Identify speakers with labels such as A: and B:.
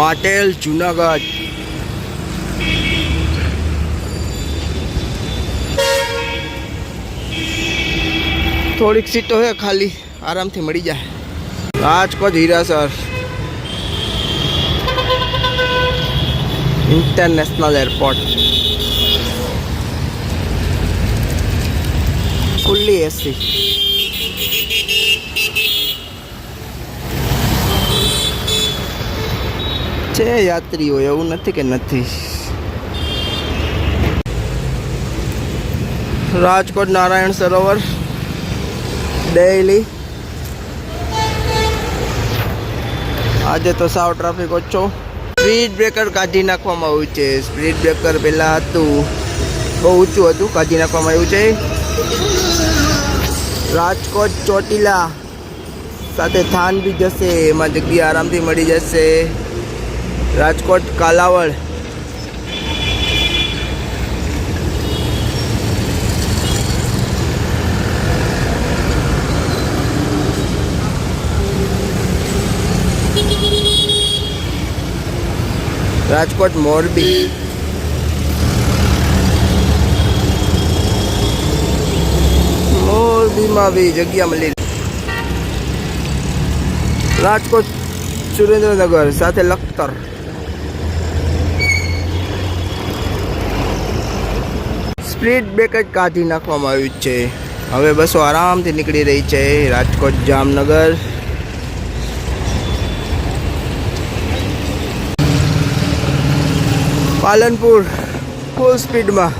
A: માટેલ જુનાગઢ થોડીક સીટો હે ખાલી આરામથી મળી જાય Rajkot Hirasar international airport fully AC છે, યાત્રીઓ, એવું નથી કે નથી. રાજકોટ નારાયણ સરોવર, ડેઈલી. આજે તો સાવ ટ્રાફિક ઓછો. સ્પીડ બ્રેકર કાઢી નાખવામાં આવ્યું છે. સ્પીડ બ્રેકર પહેલાં હતું. બહુ ઊંચું હતું, કાઢી નાખવામાં આવ્યું છે. રાજકોટ ચોટીલા સાથે થાન બી જશે. એમાં જગ્યા આરામથી મળી જશે. રાજકોટ કાલાવડ. રાજકોટ મોરબી. મોરબીમાં બી જગ્યા મળી. રાજકોટ સુરેન્દ્રનગર સાથે લખતર. સ્પ્લીટ બ્રેક જ કાઢી નાખવામાં આવ્યું છે. હવે બસો આરામથી નીકળી રહી છે રાજકોટ જામનગર. પાલનપુર ફૂલ સ્પીડમાં